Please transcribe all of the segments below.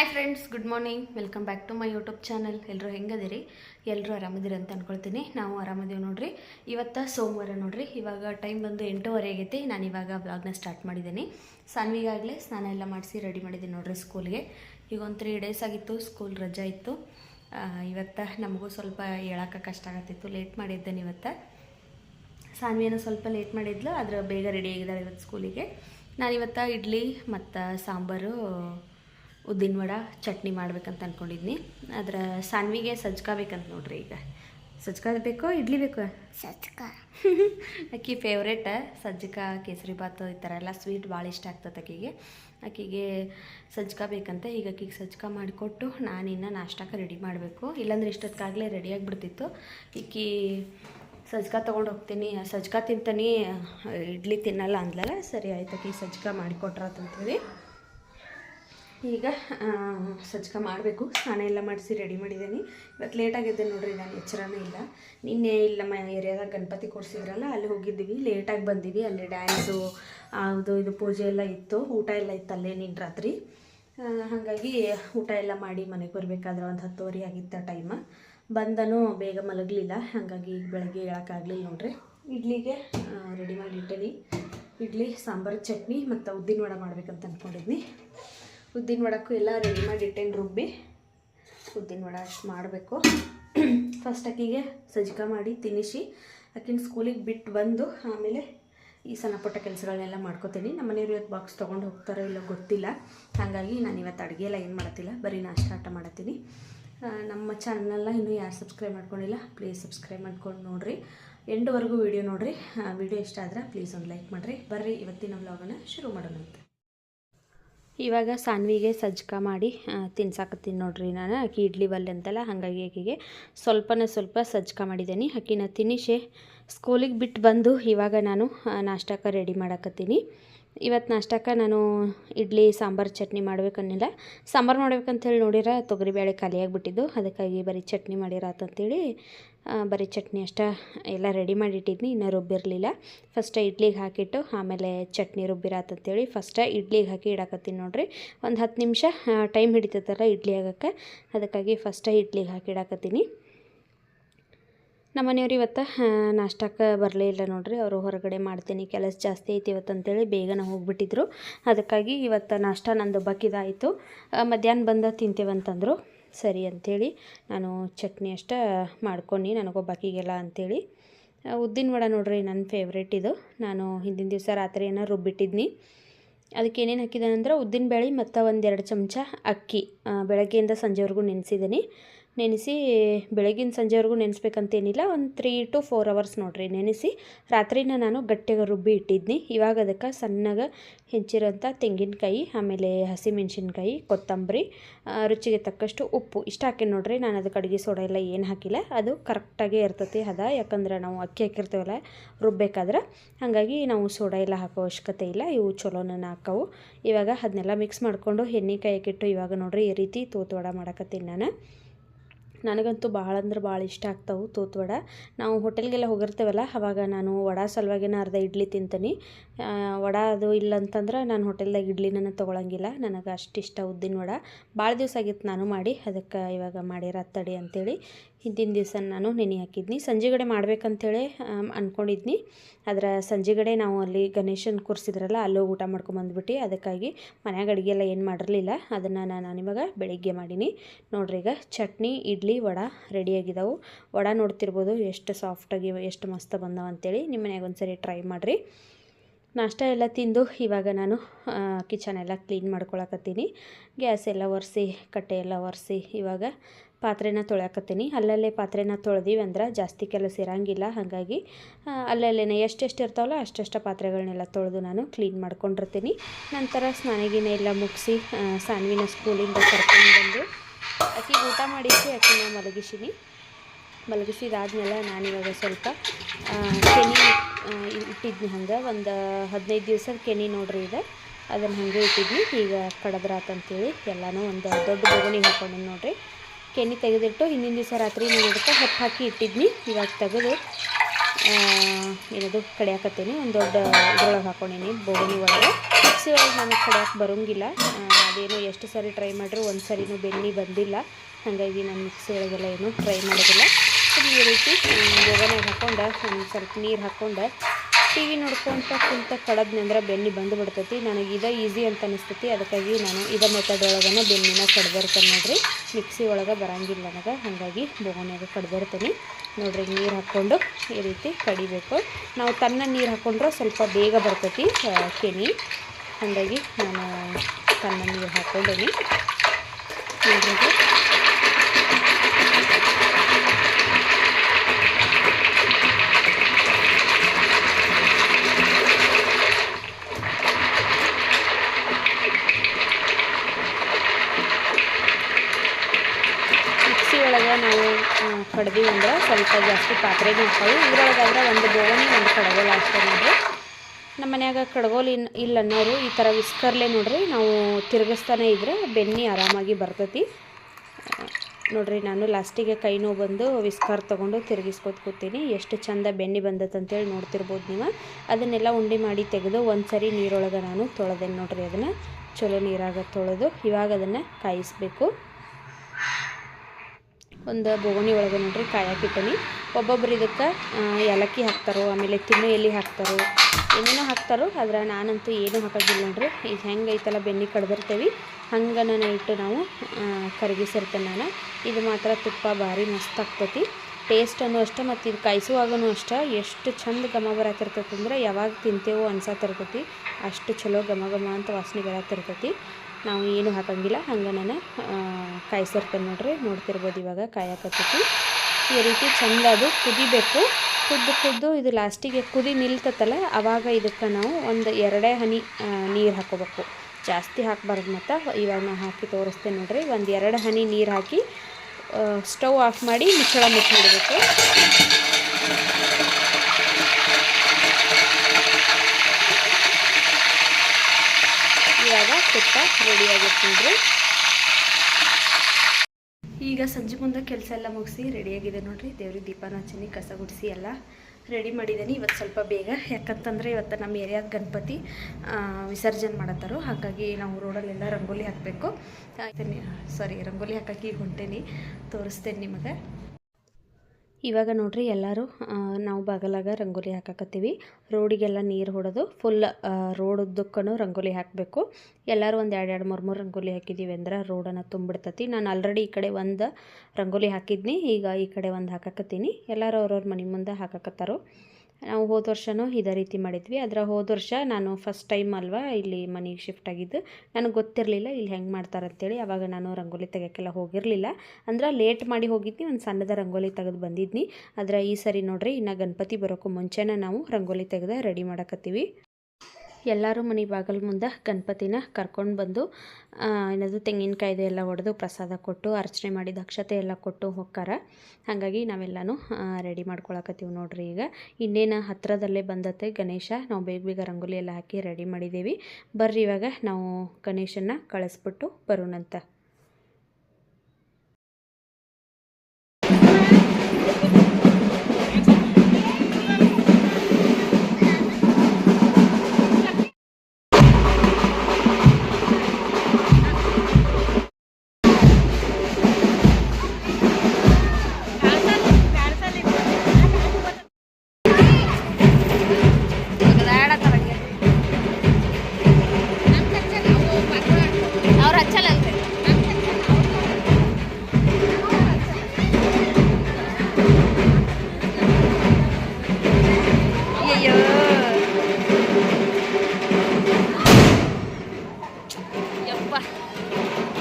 Hi friends good morning welcome back to my YouTube channel ಎಲ್ಲರೂ ಹೆಂಗದಿರಿ? ಎಲ್ಲರೂ ಆರಾಮದಿರಿ ಅಂತ ಅಂದ್ಕೊಳ್ತೀನಿ ನಾವು ಆರಾಮದೀವಿ ನೋಡ್ರಿ. ಇವತ್ತು ಸೋಮವಾರ ನೋಡ್ರಿ. ಇವಾಗ ಟೈಮ್ ಬಂದು ಎಂಟೂವರೆ ಆಗೈತಿ. ನಾನು ಇವಾಗ ಬ್ಲಾಗ್ನ ಸ್ಟಾರ್ಟ್ ಮಾಡಿದ್ದೀನಿ. ಸಾನ್ವಿಗಾಗಲೇ ಸ್ನಾನ ಎಲ್ಲ ಮಾಡಿಸಿ ರೆಡಿ ಮಾಡಿದ್ದೀನಿ ನೋಡ್ರಿ ಸ್ಕೂಲ್ಗೆ ಈಗ ಒಂದು ತ್ರೀ ಡೇಸ್ ಆಗಿತ್ತು ಸ್ಕೂಲ್ ರಜಾ ಇತ್ತು. ಇವತ್ತು ನಮಗೂ ಸ್ವಲ್ಪ ಹೇಳೋಕೆ ಕಷ್ಟ ಆಗತ್ತಿತ್ತು. ಲೇಟ್ ಮಾಡಿದ್ದೇನೆ ಇವತ್ತು. ಸಾನ್ವಿಯನ್ನು ಸ್ವಲ್ಪ ಲೇಟ್ ಮಾಡಿದ್ಲು. ಆದ್ರೆ ಬೇಗ ರೆಡಿ ಆಗಿದ್ದಾಳೆ ಇವತ್ತು ಸ್ಕೂಲಿಗೆ ನಾನಿವತ್ತು ಇಡ್ಲಿ ಮತ್ತು ಸಾಂಬಾರು ಉದ್ದಿನ ವಡ ಚಟ್ನಿ ಮಾಡ್ಬೇಕಂತ ಅನ್ಕೊಂಡಿದ್ನಿ. ಅದ್ರ ಸಾನ್ವಿಗೆ ಸಜ್ಕ ಬೇಕಂತ ನೋಡ್ರಿ ಈಗ. ಸಜ್ಕ ಬೇಕೋ ಇಡ್ಲಿ ಬೇಕೋ? ಸಜ್ಕ. ಆಕಿ ಫೇವ್ರೇಟ್ ಸಜ್ಜಕ ಕೇಸರಿ ಬಾತ್ ಈ ಥರ ಎಲ್ಲ ಸ್ವೀಟ್ ಭಾಳ ಇಷ್ಟ ಆಗ್ತದೆ ಆಕಿಗೆ ಆಕಿಗೆ ಸಜ್ಕ ಬೇಕಂತ ಈಗ ಆಕಿಗೆ ಸಜ್ಕ ಮಾಡಿಕೊಟ್ಟು ನಾನಿನ್ನು ನಾಷ್ಟಕ್ಕೆ ರೆಡಿ ಮಾಡಬೇಕು. ಇಲ್ಲಾಂದ್ರೆ ಇಷ್ಟೊತ್ತಾಗಲೇ ರೆಡಿಯಾಗಿಬಿಡ್ತಿತ್ತು ಈಕಿ ಸಜ್ಕ ತೊಗೊಂಡು ಹೋಗ್ತೀನಿ. ಸಜ್ಕ ತಿಂತಾನೆ. ಇಡ್ಲಿ ತಿನ್ನಲ್ಲ ಅಂದ್ಲಲ್ಲ ಸರಿ ಆಯ್ತು ಆಕಿ ಮಾಡಿಕೊಟ್ರ ಮಾಡಿಕೊಟ್ರಾತಂತೇಳಿ ಈಗ ಸಜ್ಜಕ ಮಾಡಬೇಕು. ಸ್ನಾನ ಎಲ್ಲ ಮಾಡಿಸಿ ರೆಡಿ ಮಾಡಿದ್ದೀನಿ. ಇವತ್ತು ಲೇಟಾಗಿದ್ದೆ ನೋಡ್ರಿ, ನಾನು ಎಚ್ಚರನೇ ಇಲ್ಲ. ನಿನ್ನೆ ಇಲ್ಲ ನಮ್ಮ ಏರಿಯಾದಾಗ ಗಣಪತಿ ಕೊಡ್ಸಿದ್ರಲ್ಲ ಅಲ್ಲಿ ಹೋಗಿದ್ದೀವಿ. ಲೇಟಾಗಿ ಬಂದೀವಿ. ಅಲ್ಲಿ ಡ್ಯಾನ್ಸು ಅದು ಇದು ಪೂಜೆ ಎಲ್ಲ ಇತ್ತು. ಊಟ ಎಲ್ಲ ಇತ್ತು ಅಲ್ಲೇ ನಿನ್ನ ರಾತ್ರಿ. ಹಾಗಾಗಿ ಊಟ ಎಲ್ಲ ಮಾಡಿ ಮನೆಗೆ ಬರಬೇಕಾದ್ರೆ ಒಂದು ಹತ್ತುವರೆ ಆಗಿತ್ತು ಟೈಮ ಬಂದನು ಬೇಗ ಮಲಗಲಿಲ್ಲ. ಹಾಗಾಗಿ ಬೆಳಗ್ಗೆ ಹೇಳೋಕ್ಕಾಗಲಿಲ್ಲ ನೋಡ್ರಿ. ಇಡ್ಲಿಗೆ ರೆಡಿ ಮಾಡಿ ಇಟ್ಟೇನಿ. ಇಡ್ಲಿ, ಸಾಂಬಾರು, ಚಟ್ನಿ ಮತ್ತು ಉದ್ದಿನ ವಡ ಮಾಡ್ಬೇಕಂತ ಅಂದ್ಕೊಂಡಿದ್ನಿ ಉದ್ದಿನ ವಡಕ್ಕೂ ಎಲ್ಲ ರೆಡಿ ಮಾಡಿ ಇಟ್ಟೇನು ರುಬ್ಬಿ. ಉದ್ದಿನ ವಡ ಅಷ್ಟು ಮಾಡಬೇಕು. ಫಸ್ಟ್ ಅಕ್ಕಿಗೆ ಸಜ್ಜಿಕ ಮಾಡಿ ತಿನ್ನಿಸಿ ಅಕ್ಕಿನ ಸ್ಕೂಲಿಗೆ ಬಿಟ್ಟು ಬಂದು ಆಮೇಲೆ ಈ ಸಣ್ಣ ಪುಟ್ಟ ಕೆಲಸಗಳನ್ನೆಲ್ಲ ಮಾಡ್ಕೋತೀನಿ. ನಮ್ಮ ಮನೆಯವ್ರು ಇವತ್ತು ಬಾಕ್ಸ್ ತೊಗೊಂಡು ಹೋಗ್ತಾರೋ ಇಲ್ಲೋ ಗೊತ್ತಿಲ್ಲ. ಹಾಗಾಗಿ ನಾನು ಇವತ್ತು ಅಡುಗೆ ಎಲ್ಲ ಏನು ಮಾಡತ್ತಿಲ್ಲ. ಬರೀ ನಾಷ್ಟ ಸ್ಟಾರ್ಟ್ ಮಾಡತ್ತೀನಿ. ನಮ್ಮ ಚಾನಲ್ನೆಲ್ಲ ಇನ್ನೂ ಯಾರು ಸಬ್ಸ್ಕ್ರೈಬ್ ಮಾಡ್ಕೊಂಡಿಲ್ಲ ಪ್ಲೀಸ್ ಸಬ್ಸ್ಕ್ರೈಬ್ ಮಾಡ್ಕೊಂಡು ನೋಡಿರಿ. ಎಂಡ್ವರೆಗೂ ವೀಡಿಯೋ ನೋಡಿರಿ. ವಿಡಿಯೋ ಇಷ್ಟ ಆದ್ರೆ ಪ್ಲೀಸ್ ಒಂದು ಲೈಕ್ ಮಾಡಿರಿ. ಬರ್ರಿ, ಇವತ್ತಿನ ವ್ಲಾಗನ್ನು ಶುರು ಮಾಡೋಣ ಅಂತ ಇವಾಗ ಸಾನ್ವಿಗೆ ಸಜ್ಜಕ ಮಾಡಿ ತಿನ್ಸಾಕತ್ತೀನಿ ನೋಡ್ರಿ ನಾನು. ಅಕ್ಕಿ ಇಡ್ಲಿ ಬಲ್ಲೆ ಅಂತಲ್ಲ ಹಾಗಾಗಿ ಆಕಿಗೆ ಸ್ವಲ್ಪನೇ ಸ್ವಲ್ಪ ಸಜ್ಜಕ ಮಾಡಿದ್ದೀನಿ. ಆಕಿನ ತಿನಿಷೆ ಸ್ಕೂಲಿಗೆ ಬಿಟ್ಟು ಬಂದು ಇವಾಗ ನಾನು ನಾಷ್ಟಕ್ಕೆ ರೆಡಿ ಮಾಡಾಕತ್ತೀನಿ. ಇವತ್ತು ನಾಷ್ಟಕ್ಕೆ ನಾನು ಇಡ್ಲಿ ಸಾಂಬಾರು ಚಟ್ನಿ ಮಾಡ್ಬೇಕನ್ನಿಲ್ಲ. ಸಾಂಬಾರು ಮಾಡ್ಬೇಕಂತೇಳಿ ನೋಡಿರ ತೊಗರಿಬೇಳೆ ಖಾಲಿಯಾಗಿಬಿಟ್ಟಿದ್ದು. ಅದಕ್ಕಾಗಿ ಬರೀ ಚಟ್ನಿ ಮಾಡಿರಾತಂತೇಳಿ ಆ, ಬರೀ ಚಟ್ನಿ ಅಷ್ಟೇ ಎಲ್ಲ ರೆಡಿ ಮಾಡಿಟ್ಟಿದ್ನಿ, ಇನ್ನೂ ರುಬ್ಬಿರಲಿಲ್ಲ. ಫಸ್ಟ್ ಇಡ್ಲಿಗೆ ಹಾಕಿಟ್ಟು ಆಮೇಲೆ ಚಟ್ನಿ ರುಬ್ಬಿರಾತಂತೇಳಿ ಫಸ್ಟ್ ಇಡ್ಲಿಗೆ ಹಾಕಿ ಇಡಾಕತ್ತೀನಿ ನೋಡಿರಿ. ಒಂದು ಹತ್ತು ನಿಮಿಷ ಟೈಮ್ ಹಿಡಿತೈತಲ್ಲ ಇಡ್ಲಿ ಆಗಕ್ಕೆ. ಅದಕ್ಕಾಗಿ ಫಸ್ಟ್ ಇಡ್ಲಿಗೆ ಹಾಕಿ ಇಡಾಕತ್ತೀನಿ. ನಮ್ಮ ಮನೆಯವ್ರು ಇವತ್ತು ನಾಷ್ಟಕ್ಕೆ ಬರಲೇ ಇಲ್ಲ ನೋಡಿರಿ. ಅವರು ಹೊರಗಡೆ ಮಾಡ್ತೀನಿ. ಕೆಲಸ ಜಾಸ್ತಿ ಐತಿ ಇವತ್ತು ಅಂತೇಳಿ ಬೇಗನೆ ಹೋಗ್ಬಿಟ್ಟಿದ್ರು. ಅದಕ್ಕಾಗಿ ಇವತ್ತು ನಾಷ್ಟ ನಂದು ಬಕ್ಕಿದಾಯಿತು ಮಧ್ಯಾಹ್ನ ಬಂದ ತಿಂತೇವಂತಂದರು. ಸರಿ ಅಂಥೇಳಿ ನಾನು ಚಟ್ನಿ ಅಷ್ಟ ಮಾಡ್ಕೊಂಡು ನನಗೊಬ್ಬಾಕಿಗೆಲ್ಲ ಅಂಥೇಳಿ ಉದ್ದಿನ ವಡ ನೋಡ್ರಿ ನನ್ನ ಫೇವ್ರೇಟ್ ಇದು. ನಾನು ಹಿಂದಿನ ದಿವಸ ರಾತ್ರಿ ಏನೋ ರುಬ್ಬಿಟ್ಟಿದ್ನಿ. ಅದಕ್ಕೆ ಏನೇನು ಹಾಕಿದ್ದಾನೆ ಅಂದ್ರೆ ಉದ್ದಿನ ಬೇಳೆ ಮತ್ತು ಒಂದೆರಡು ಚಮಚ ಅಕ್ಕಿ ಬೆಳಗ್ಗೆಯಿಂದ ಸಂಜೆವರೆಗೂ ನೆನೆಸಿದ್ದೀನಿ. ನೆನೆಸಿ ಬೆಳಗಿನ ಸಂಜೆವರೆಗೂ ನೆನೆಸ್ಬೇಕಂತೇನಿಲ್ಲ, ಒಂದು ತ್ರೀ ಟು ಫೋರ್ ಅವರ್ಸ್ ನೋಡಿರಿ ನೆನೆಸಿ, ರಾತ್ರಿನ ನಾನು ಗಟ್ಟಿಗೆ ರುಬ್ಬಿ ಇಟ್ಟಿದ್ನಿ. ಇವಾಗ ಅದಕ್ಕೆ ಸಣ್ಣಗೆ ಹೆಂಚಿರೋಂಥ ತೆಂಗಿನಕಾಯಿ, ಆಮೇಲೆ ಹಸಿಮೆಣ್ಸಿನ್ಕಾಯಿ, ಕೊತ್ತಂಬರಿ ರುಚಿಗೆ ತಕ್ಕಷ್ಟು ಉಪ್ಪು. ಇಷ್ಟ ಹಾಕಿ ನೋಡ್ರಿ, ನಾನು ಅದಕ್ಕೆ ಅಡುಗೆ ಸೋಡ ಎಲ್ಲ ಏನು ಹಾಕಿಲ್ಲ. ಅದು ಕರೆಕ್ಟಾಗೇ ಇರ್ತೈತಿ ಹದ, ಯಾಕಂದ್ರೆ ನಾವು ಅಕ್ಕಿ ಹಾಕಿರ್ತೀವಲ್ಲ, ರುಬ್ಬೇಕಾದ್ರೆ. ಹಾಗಾಗಿ ನಾವು ಸೋಡ ಎಲ್ಲ ಹಾಕೋ ಅವಶ್ಯಕತೆ ಇಲ್ಲ, ಇವು ಚಲೋನ ಹಾಕವು ಇವಾಗ ಅದನ್ನೆಲ್ಲ ಮಿಕ್ಸ್ ಮಾಡಿಕೊಂಡು ಎಣ್ಣೆ ಕಾಯಕ್ಕಿಟ್ಟು ಇವಾಗ ನೋಡ್ರಿ ಈ ರೀತಿ ತೂತು ವಡ ಮಾಡಕತ್ತೀನಿ ನಾನು. ನನಗಂತೂ ಭಾಳ ಅಂದ್ರೆ ಭಾಳ ಇಷ್ಟ ಆಗ್ತಾವೆ ತೂತು ವಡ ನಾವು ಹೋಟೆಲ್ಗೆಲ್ಲ ಹೋಗಿರ್ತೇವಲ್ಲ, ಅವಾಗ ನಾನು ವಡ ಸಲುವಾಗಿನ ಅರ್ಧ ಇಡ್ಲಿ ತಿಂತೀನಿ. ವಡ ಅದು ಇಲ್ಲ ಅಂತಂದ್ರೆ ನಾನು ಹೋಟೆಲ್ದಾಗ ಇಡ್ಲಿನ ತೊಗೊಳಂಗಿಲ್ಲ. ನನಗೆ ಅಷ್ಟು ಇಷ್ಟ ಉದ್ದಿನ ವಡ. ಭಾಳ ದಿವಸ ಆಗಿತ್ತು ನಾನು ಮಾಡಿ, ಅದಕ್ಕೆ ಇವಾಗ ಮಾಡಿರ ತಡಿ ಅಂತೇಳಿ ಹಿಂದಿನ ದಿವಸ ನಾನು ನೆನೆ ಹಾಕಿದ್ನಿ. ಸಂಜೆಗಡೆ ಮಾಡ್ಬೇಕಂತೇಳಿ ಅಂದ್ಕೊಂಡಿದ್ನಿ ಅದರ ಸಂಜೆಗಡೆ ನಾವು ಅಲ್ಲಿ ಗಣೇಶನ ಕೂರಿಸಿದ್ರಲ್ಲ, ಅಲ್ಲೋಗಿ ಊಟ ಮಾಡ್ಕೊಂಬಂದ್ಬಿಟ್ಟು ಅದಕ್ಕಾಗಿ ಮನ್ಯಾಗ ಅಡುಗೆ ಎಲ್ಲ ಏನು ಮಾಡಿರಲಿಲ್ಲ. ಅದನ್ನು ನಾನು ಇವಾಗ ಬೆಳಿಗ್ಗೆ ಮಾಡೀನಿ. ನೋಡ್ರಿ ಈಗ ಚಟ್ನಿ, ಇಡ್ಲಿ, ವಡ ರೆಡಿಯಾಗಿದ್ದಾವೆ ವಡ ನೋಡ್ತಿರ್ಬೋದು ಎಷ್ಟು ಸಾಫ್ಟಾಗಿ ಎಷ್ಟು ಮಸ್ತ್ ಬಂದವ ಅಂತೇಳಿ ನಿಮ್ಮ ಮನ್ಯಾಗ ಒಂದ್ಸರಿ ಟ್ರೈ ಮಾಡಿರಿ. ನಾಷ್ಟ ಎಲ್ಲ ತಿಂದು ಇವಾಗ ನಾನು ಕಿಚನ್ ಎಲ್ಲ ಕ್ಲೀನ್ ಮಾಡ್ಕೊಳಕತ್ತೀನಿ. ಗ್ಯಾಸ್ ಎಲ್ಲ ಒರೆಸಿ, ಕಟ್ಟೆ ಎಲ್ಲ ಒರೆಸಿ ಇವಾಗ ಪಾತ್ರೆನ ತೊಳ್ಯಾಕತ್ತೀನಿ. ಅಲ್ಲಲ್ಲೇ ಪಾತ್ರೆನ ತೊಳೆದೀವಿ ಅಂದ್ರೆ ಜಾಸ್ತಿ ಕೆಲಸ ಇರಂಗಿಲ್ಲ. ಹಾಗಾಗಿ ಅಲ್ಲಲ್ಲೇ ಎಷ್ಟೆಷ್ಟು ಇರ್ತಾವಲ್ಲ ಅಷ್ಟೆಷ್ಟು ಪಾತ್ರೆಗಳನ್ನೆಲ್ಲ ತೊಳೆದು ನಾನು ಕ್ಲೀನ್ ಮಾಡ್ಕೊಂಡಿರ್ತೀನಿ. ನಂತರ ಸ್ನಾನಗಿನ ಎಲ್ಲ ಮುಗಿಸಿ ಸಾನ್ವಿನ ಸ್ಕೂಲಿಂದ ಕರ್ಕೊಂಡು ಬಂದು ಆಕಿಗೆ ಊಟ ಮಾಡಿಸಿ ಆಕಿನ ಮಲಗಿಸಿನಿ. ಮಲಗಿಸಿದಾದ್ಮೇಲೆ ನಾನಿವಾಗ ಸ್ವಲ್ಪ ಕೆನೆ ಇಟ್ಟಿದ್ನಿ ಹಂಗೆ. ಒಂದು ಹದಿನೈದು ದಿವಸದ ಕೆನಿ ನೋಡ್ರಿ ಇದೆ. ಅದನ್ನು ಹಾಗೆ ಇಟ್ಟಿದ್ವಿ ಈಗ ಕಡದ್ರಾತಂತೇಳಿ ಎಲ್ಲನೂ ಒಂದು ದೊಡ್ಡ ಬೋಗಣಿ ಹಾಕೊಂಡಿನಿ ನೋಡ್ರಿ. ಕೆನಿ ತೆಗೆದಿಟ್ಟು ಹಿಂದಿನ ದಿವಸ ರಾತ್ರಿ ನೋಡಿದ್ರೆ ಹೆಪ್ಪು ಹಾಕಿ ಇಟ್ಟಿದ್ನಿ. ಇವಾಗ ತೆಗೆದು ಏನದು ಕಡಿಯಾಕತ್ತೀನಿ ಒಂದು ದೊಡ್ಡ ಇದ್ರೊಳಗೆ ಹಾಕೊಂಡಿನಿ ಬೋಗಣಿ ಒಳಗೆ. ಮಿಕ್ಸಿ ಒಳಗೆ ನನಗೆ ಕಡಿಯೋಕೆ ಬರೋಂಗಿಲ್ಲ. ಅದೇನು ಎಷ್ಟು ಸರಿ ಟ್ರೈ ಮಾಡಿದ್ರು ಒಂದು ಸರಿನೂ ಬೆಣ್ಣೆ ಬಂದಿಲ್ಲ. ಹಾಗಾಗಿ ನಾನು ಮಿಕ್ಸಿ ಒಳಗೆಲ್ಲ ಏನೂ ಟ್ರೈ ಮಾಡೋದಿಲ್ಲ. ಈ ರೀತಿ ಬೋಗಣಿ ಹಾಕ್ಕೊಂಡು ಒಂದು ಸ್ವಲ್ಪ ನೀರು ಹಾಕ್ಕೊಂಡು ಟಿ ವಿ ನೋಡ್ಕೊಂತ ಕುಂತ ಕಡದ್ನಂದ್ರೆ ಬೆಣ್ಣೆ ಬಂದು ಬಿಡ್ತೈತಿ. ನನಗೆ ಇದು ಈಸಿ ಅಂತ ಅನಿಸ್ತೈತಿ. ಅದಕ್ಕಾಗಿ ನಾನು ಇದ ಮೆಥಡ್ ಒಳಗನ ಬೆನ್ನಿನ ಕಡ್ದಿರ್ತೇನೆ ನೋಡ್ರಿ. ಮಿಕ್ಸಿ ಒಳಗೆ ಬರಂಗಿಲ್ಲ ನನಗೆ. ಹಾಗಾಗಿ ಬೋಗನ್ಯಾಗ ಕಡ್ದಿರ್ತೀನಿ. ನೋಡ್ರಿ ನೀರು ಹಾಕ್ಕೊಂಡು ಈ ರೀತಿ ಕಡಿಬೇಕು. ನಾವು ತನ್ನ ನೀರು ಹಾಕ್ಕೊಂಡ್ರೆ ಸ್ವಲ್ಪ ಬೇಗ ಬರ್ತೈತಿ ಕೆನೆ. ಹಾಗಾಗಿ ನಾನು ತನ್ನ ನೀರು ಹಾಕ್ಕೊಂಡೇನಿ ನೋಡ್ರಿ ಇದು. ಮಿಕ್ಸಿ ಒಳಗೆ ನಾವು ಕಡ್ದೀವಿ ಅಂದ್ರೆ ಸ್ವಲ್ಪ ಜಾಸ್ತಿ ಪಾತ್ರೆಗೆ ಹಾಕೊಳ್ಳಿ ಇದ್ರೊಳಗಾದ್ರೆ ಒಂದು ಬೋಗಣಿ ಒಂದು ಕಡಗೋಲ್ ಅಷ್ಟೇ ನೋಡ್ರಿ. ನಮ್ಮ ಮನ್ಯಾಗ ಕಡಗೋಲ್ ಇನ್, ಇಲ್ಲ ಅನ್ನೋರು ಈ ಥರ ವಿಸ್ಕರ್ಲೆ ನೋಡ್ರಿ. ನಾವು ತಿರುಗಿಸ್ತಾನೆ ಇದ್ರೆ ಬೆನ್ನಿ ಆರಾಮಾಗಿ ಬರ್ತೈತಿ. ನೋಡಿರಿ ನೋಡ್ರಿ ನಾನು ಲಾಸ್ಟಿಗೆ ಕೈ ನೋವು ಬಂದು ವಿಸ್ಕರ್ ತೊಗೊಂಡು ತಿರುಗಿಸ್ಕೊತ ಕೂತೀನಿ. ಎಷ್ಟು ಚಂದ ಬೆಣ್ಣೆ ಬಂದತ್ತೆ ಅಂತೇಳಿ ನೋಡ್ತಿರ್ಬೋದು ನೀವು. ಅದನ್ನೆಲ್ಲ ಉಂಡೆ ಮಾಡಿ ತೆಗೆದು ಒಂದು ಸರಿ ನೀರೊಳಗೆ ನಾನು ತೊಳೆದೇನೆ ನೋಡ್ರಿ ಅದನ್ನು. ಚಲೋ ನೀರಾಗ ತೊಳೆದು ಇವಾಗ ಅದನ್ನು ಕಾಯಿಸ್ಬೇಕು. ಒಂದು ಬೋಗಣಿ ಒಳಗೆ ನೋಡ್ರಿ ಕಾಯಕಿಟ್ಟನಿ ಒಬ್ಬೊಬ್ರು ಇದಕ್ಕೆ ಏಲಕ್ಕಿ ಹಾಕ್ತಾರೋ, ಆಮೇಲೆ ತಿನ್ನು ಎಲೆ ಹಾಕ್ತಾರೋ, ಏನೇನೋ ಹಾಕ್ತಾರೋ, ಆದ್ರೆ ನಾನಂತೂ ಏನೂ ಹಾಕೋದಿಲ್ಲ ನೋಡ್ರಿ. ಇದು ಹೆಂಗೆ ಐತಲ್ಲ ಬೆಣ್ಣೆ ಕಡ್ದಿರ್ತೇವೆ. ಹಂಗೆ ನಾನು ಇಟ್ಟು ನಾವು ಕರಗಿಸಿರ್ತೇನೆ ನಾನು. ಇದು ಮಾತ್ರ ತುಪ್ಪ ಭಾರಿ ಮಸ್ತ್ ಆಗ್ತೈತಿ. ಟೇಸ್ಟನ್ನು ಅಷ್ಟೇ, ಮತ್ತು ಇದು ಕಾಯಿಸುವಾಗನೂ ಅಷ್ಟೇ. ಎಷ್ಟು ಚಂದ ಘಮ ಬರತ್ತಿರ್ತೈತೆ ಅಂದ್ರೆ ಯಾವಾಗ ತಿಂತೇವೋ ಅನ್ಸತ್ತಿರ್ತೈತಿ ಅಷ್ಟು ಚಲೋ ಘಮ ಘಮ ಅಂತ ವಾಸನೆ ಬರತ್ತಿರ್ತೈತಿ ನಾವು ಏನು ಹಾಕಂಗಿಲ್ಲ. ಹಂಗೆ ನಾನು ಕಾಯಿಸಿರ್ತೇನೆ ನೋಡ್ರಿ, ನೋಡ್ತಿರ್ಬೋದು ಇವಾಗ ಕಾಯಕತ್ತೈತಿ ಈ ರೀತಿ ಚಂದ ಅದು ಕುದಿಬೇಕು. ಕುದ್ದು ಕುದ್ದು ಇದು ಲಾಸ್ಟಿಗೆ ಕುದಿ ನಿಲ್ತತ್ತಲ್ಲ ಆವಾಗ ಇದಕ್ಕೆ ನಾವು ಒಂದು ಎರಡೇ ಹನಿ ನೀರು ಹಾಕೋಬೇಕು. ಜಾಸ್ತಿ ಹಾಕಬಾರ್ದು ಮತ್ತು, ಇವಾಗ ನಾನು ಹಾಕಿ ತೋರಿಸ್ತೇನೆ ನೋಡ್ರಿ. ಒಂದು ಎರಡು ಹನಿ ನೀರು ಹಾಕಿ ಸ್ಟವ್ ಆಫ್ ಮಾಡಿ ಮುಚ್ಚಳ ಮುಚ್ಚಿಬಿಡ್ಬೇಕು ಇವಾಗ ತುಪ್ಪ ರೆಡಿ ಆಗಿರ್ತೀನಿ ನೋಡ್ರಿ ಈಗ ಸಂಜೆ ಮುಂದೆ ಕೆಲಸ ಎಲ್ಲ ಮುಗಿಸಿ ರೆಡಿಯಾಗಿದೆ ನೋಡ್ರಿ. ದೇವ್ರಿಗೆ ದೀಪನ ಹಚ್ಚೀನಿ ಕಸ ಗುಡಿಸಿ ಎಲ್ಲ ರೆಡಿ ಮಾಡಿದ್ದೀನಿ ಇವತ್ತು ಸ್ವಲ್ಪ ಬೇಗ. ಯಾಕಂತಂದರೆ ಇವತ್ತು ನಮ್ಮ ಏರಿಯಾದ ಗಣಪತಿ ವಿಸರ್ಜನೆ ಮಾಡತ್ತಾರು. ಹಾಗಾಗಿ ನಾವು ರೋಡಲ್ಲೆಲ್ಲ ರಂಗೋಲಿ ಹಾಕಬೇಕು. ಸಾರಿ ರಂಗೋಲಿ ಹಾಕಕ್ಕೆ ಈಗ ಹೊಂಟೇನಿ. ತೋರಿಸ್ತೇನೆ ನಿಮಗೆ. ಇವಾಗ ನೋಡ್ರಿ ಎಲ್ಲರೂ ನಾವು ಬಾಗಲಾಗ ರಂಗೋಲಿ ಹಾಕಕತ್ತೀವಿ. ರೋಡಿಗೆಲ್ಲ ನೀರು ಹೊಡೆದು ಫುಲ್ ರೋಡ್ ಉದ್ದಕ್ಕೂ ರಂಗೋಲಿ ಹಾಕಬೇಕು. ಎಲ್ಲರೂ ಒಂದು ಎರಡು ಎರಡು ಮೂರು ಮೂರು ರಂಗೋಲಿ ಹಾಕಿದ್ದೀವಿ ಅಂದ್ರೆ ರೋಡನ್ನು ತುಂಬಿಡ್ತತಿ. ನಾನು ಆಲ್ರೆಡಿ ಈ ಕಡೆ ಒಂದು ರಂಗೋಲಿ ಹಾಕಿದ್ನಿ, ಈಗ ಈ ಕಡೆ ಒಂದು ಹಾಕಕತ್ತೀನಿ. ಎಲ್ಲರೂ ಅವ್ರವ್ರ ಮನೆ ಮುಂದೆ ಹಾಕಾಕತ್ತಾರೋ. ನಾವು ಹೋದ ವರ್ಷವೂ ಇದೇ ರೀತಿ ಮಾಡಿದ್ವಿ. ಅದರ ಹೋದ ವರ್ಷ ನಾನು ಫಸ್ಟ್ ಟೈಮ್ ಅಲ್ವಾ ಇಲ್ಲಿ ಮನೆಗೆ ಶಿಫ್ಟ್ ಆಗಿದ್ದು. ನನಗೆ ಗೊತ್ತಿರಲಿಲ್ಲ ಇಲ್ಲಿ ಹೆಂಗೆ ಮಾಡ್ತಾರೆ ಅಂತೇಳಿ. ಅವಾಗ ನಾನು ರಂಗೋಲಿ ತೆಗೋಕ್ಕೆಲ್ಲ ಹೋಗಿರಲಿಲ್ಲ. ಅಂದ್ರೆ ಲೇಟ್ ಮಾಡಿ ಹೋಗಿದ್ನಿ ಒಂದು ಸಣ್ಣದ ರಂಗೋಲಿ ತೆಗೆದು ಬಂದಿದ್ನಿ. ಆದರೆ ಈ ಸರಿ ನೋಡ್ರಿ ಇನ್ನು ಗಣಪತಿ ಬರೋಕ್ಕೂ ಮುಂಚೆನೇ ನಾವು ರಂಗೋಲಿ ತೆಗೆದು ರೆಡಿ ಮಾಡಕತ್ತೀವಿ. ಎಲ್ಲರೂ ಮನೆ ಬಾಗಿಲ ಮುಂದೆ ಗಣಪತಿನ ಕರ್ಕೊಂಡು ಬಂದು ಏನದು ತೆಂಗಿನಕಾಯ್ದು ಎಲ್ಲ ಹೊಡೆದು ಪ್ರಸಾದ ಕೊಟ್ಟು, ಅರ್ಚನೆ ಮಾಡಿ, ದಕ್ಷತೆ ಎಲ್ಲ ಕೊಟ್ಟು ಹೋಗ್ತಾರೆ ಹಾಗಾಗಿ ನಾವೆಲ್ಲನೂ ರೆಡಿ ಮಾಡ್ಕೊಳಕತ್ತೀವಿ ನೋಡ್ರಿ ಈಗ. ಇನ್ನೇನು ಹತ್ತಿರದಲ್ಲೇ ಬಂದತ್ತೆ ಗಣೇಶ, ನಾವು ಬೇಗ ಬೇಗ ರಂಗೋಲಿ ಎಲ್ಲ ಹಾಕಿ ರೆಡಿ ಮಾಡಿದ್ದೀವಿ ಬರ್ರಿ ಇವಾಗ ನಾವು ಗಣೇಶನ್ನ ಕಳಿಸ್ಬಿಟ್ಟು ಬರೋಣಂತ. い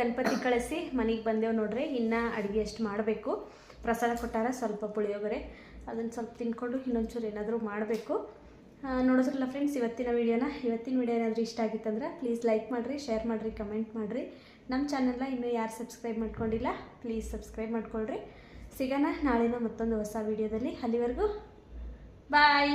ಗಣಪತಿ ಕಳಿಸಿ ಮನೆಗೆ ಬಂದೇವು ನೋಡ್ರಿ. ಇನ್ನು ಅಡುಗೆ ಎಷ್ಟು ಮಾಡಬೇಕು. ಪ್ರಸಾದ ಕೊಟ್ಟಾರ ಸ್ವಲ್ಪ ಪುಳಿಯೋಗರೆ. ಅದನ್ನು ಸ್ವಲ್ಪ ತಿನ್ಕೊಂಡು ಇನ್ನೊಂಚೂರು ಏನಾದರೂ ಮಾಡಬೇಕು. ನೋಡಿದ್ರಲ್ಲ ಫ್ರೆಂಡ್ಸ್ ಇವತ್ತಿನ ವೀಡಿಯೋನ? ಇವತ್ತಿನ ವೀಡಿಯೋ ಏನಾದರೂ ಇಷ್ಟ ಆಗಿತ್ತಂದ್ರೆ ಪ್ಲೀಸ್ ಲೈಕ್ ಮಾಡಿರಿ ಶೇರ್ ಮಾಡಿರಿ ಕಮೆಂಟ್ ಮಾಡಿರಿ. ನಮ್ಮ ಚಾನಲ್ನ ಇನ್ನೂ ಯಾರು ಸಬ್ಸ್ಕ್ರೈಬ್ ಮಾಡ್ಕೊಂಡಿಲ್ಲ ಪ್ಲೀಸ್ ಸಬ್ಸ್ಕ್ರೈಬ್ ಮಾಡ್ಕೊಳ್ರಿ. ಸಿಗೋಣ ನಾಳಿನ ಮತ್ತೊಂದು ಹೊಸ ವೀಡಿಯೋದಲ್ಲಿ. ಅಲ್ಲಿವರೆಗೂ ಬಾಯ್